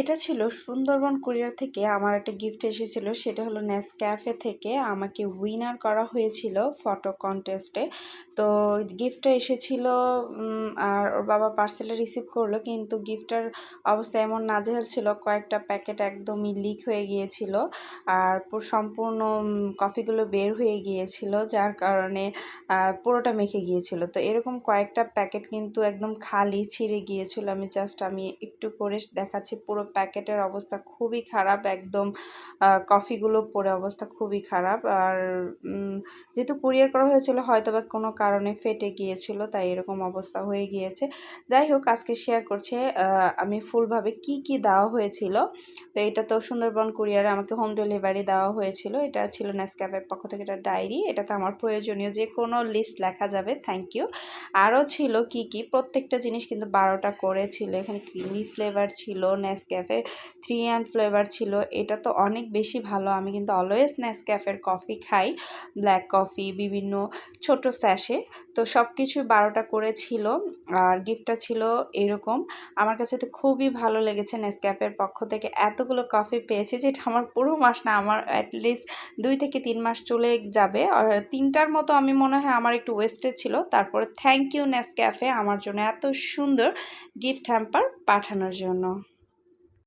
এটা ছিল সুন্দরবন কুরিয়ার থেকে আমার একটা গিফট এসেছিল, সেটা হলো ক্যাফে থেকে আমাকে উইনার করা হয়েছিল ফটো কন্টেস্টে তো গিফটটা এসেছিল আর ওর বাবা পার্সেলে রিসিভ করল, কিন্তু গিফটটার অবস্থা এমন নাজেহাল ছিল, কয়েকটা প্যাকেট একদমই লিক হয়ে গিয়েছিল, আর সম্পূর্ণ কফিগুলো বের হয়ে গিয়েছিল, যার কারণে পুরোটা মেখে গিয়েছিল। তো এরকম কয়েকটা প্যাকেট কিন্তু একদম খালি ছিঁড়ে গিয়েছিল, আমি জাস্ট আমি একটু করে দেখাচ্ছি পুরো প্যাকেটের অবস্থা খুবই খারাপ, একদম কফিগুলো পরে অবস্থা খুবই খারাপ। আর যেহেতু কুরিয়ার করা হয়েছিল হয়তো বা কোনো কারণে ফেটে গিয়েছিল, তাই এরকম অবস্থা হয়ে গিয়েছে। যাই হোক, আজকে শেয়ার করছে আমি ফুলভাবে কি কি দেওয়া হয়েছিল। তো এটা তো সুন্দরবন কুরিয়ারে আমাকে হোম ডেলিভারি দেওয়া হয়েছিল। এটা ছিল নেসক্যাপের পক্ষ থেকে এটা ডায়েরি এটাতে আমার প্রয়োজনীয় যে কোনো লিস্ট লেখা যাবে থ্যাংক ইউ আরও ছিল কি কি, প্রত্যেকটা জিনিস কিন্তু বারোটা করে ছিল। এখানে ক্রিমি ফ্লেভার ছিল নেসক্যাফে থ্রি অ্যান্ড ফ্লেভার ছিল। এটা তো অনেক বেশি ভালো। আমি কিন্তু অলওয়েজ নেসক্যাফের কফি খাই। ব্ল্যাক কফি বিভিন্ন ছোট স্যাশে তো সব কিছু বারোটা করে ছিল আর গিফটটা ছিল এরকম। আমার কাছে তো খুবই ভালো লেগেছে নেসক্যাফের পক্ষ থেকে। এতগুলো কফি পেয়েছি যেটা আমার পুরো মাস না, আমার অ্যাটলিস্ট দুই থেকে তিন মাস চলে যাবে। আর তিনটার মতো আমি মনে হয় আমার একটু ওয়েস্টেজ ছিল। তারপরে থ্যাংক ইউ নেসক্যাফে আমার জন্য এত সুন্দর গিফট হ্যাম্পার পাঠানোর জন্য।